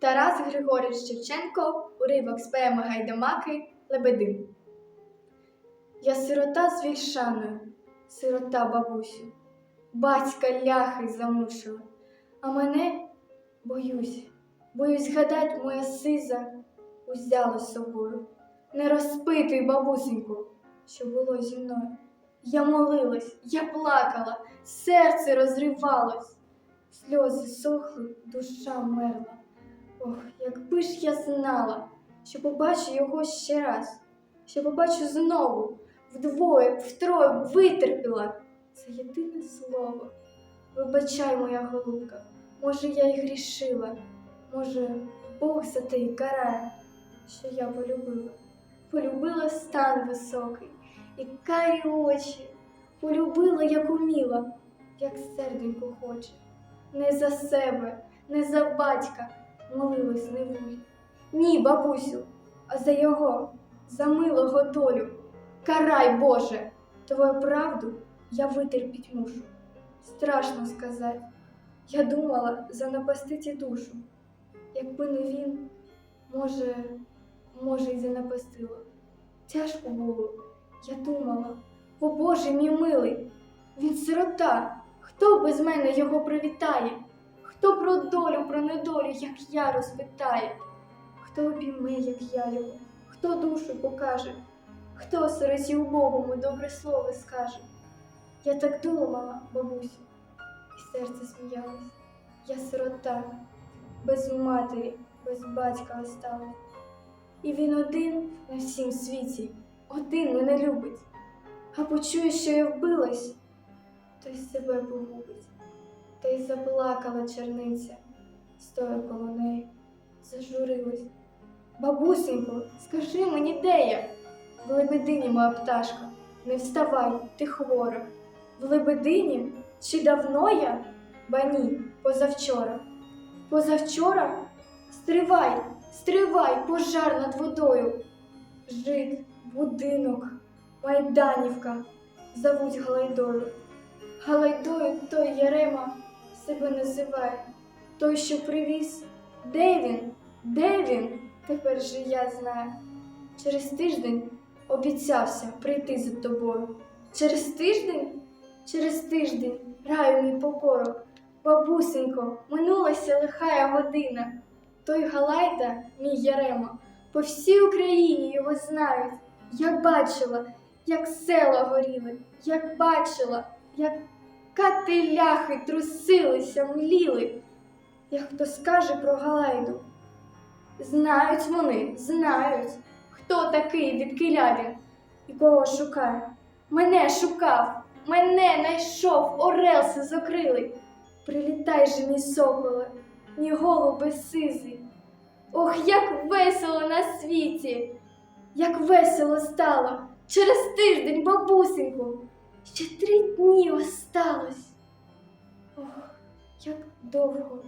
Тарас Григорич Шевченко, уривок з поеми Гайдамаки Лебедин. Я сирота з вільшаною, сирота бабусю, батька ляхи замушила, а мене боюсь, боюсь гадать, моя сиза узяла з собою. Не розпитуй, бабусеньку, що було зі мною. Я молилась, я плакала, серце розривалось, сльози сохли, душа мерла. Ох, якби ж я знала, що побачу його ще раз, що побачу знову, вдвоє, втроє витерпіла. Це єдине слово. Вибачай, моя голубка, може, я й грішила, може, Бог за те й карає, що я полюбила. Полюбила стан високий і карі очі, полюбила, як уміла, як серденько хоче. Не за себе, не за батька молилась не вуль. Ні, бабусю, а за його, за милого долю. Карай, Боже, твою правду я витерпіть мушу. Страшно сказати. Я думала занапастити душу. Якби не він, може, може, й занапастила. Тяжко було, я думала, о Боже мій милий, він сирота, хто без мене його привітає? Хто про долю, про недолю, як я розпитає? Хто обійме, як я його, хто душу покаже, хто сироті убогому добре слово скаже? Я так думала, бабусю, і серце сміялось. Я сирота, без матері, без батька осталась. І він один на всім світі, один мене любить. А почує, що я вбилась, то й себе погубить. Та й заплакала черниця, стоя коло неї, зажурилась. Бабусенько, скажи мені, де я? В лебедині, моя пташка, не вставай, ти хвора. В лебедині? Чи давно я? Ба ні, позавчора. Позавчора? Стривай, стривай, пожар над водою. Жид, будинок, майданівка, зовуть Галайдою. Галайдою той Ярема себе називає. Той, що привіз. Де він? Де він? Тепер же я знаю. Через тиждень обіцявся прийти за тобою. Через тиждень? Через тиждень, раю мій покорок. Бабусенько, минулася лихая година. Той Галайда, мій Ярема, по всій Україні його знають. Я бачила, як села горіли, як бачила, як катиляхи трусилися, мліли. Як хто скаже про Галайду. Знають вони, знають, хто такий від він і кого шукає. Мене шукав, мене найшов, орелси закрили. Прилітай же, мій соколе, мій голубе сизий. Ох, як весело на світі, як весело стало через тиждень, бабусеньку. Ще три дні осталось. Ох, як довго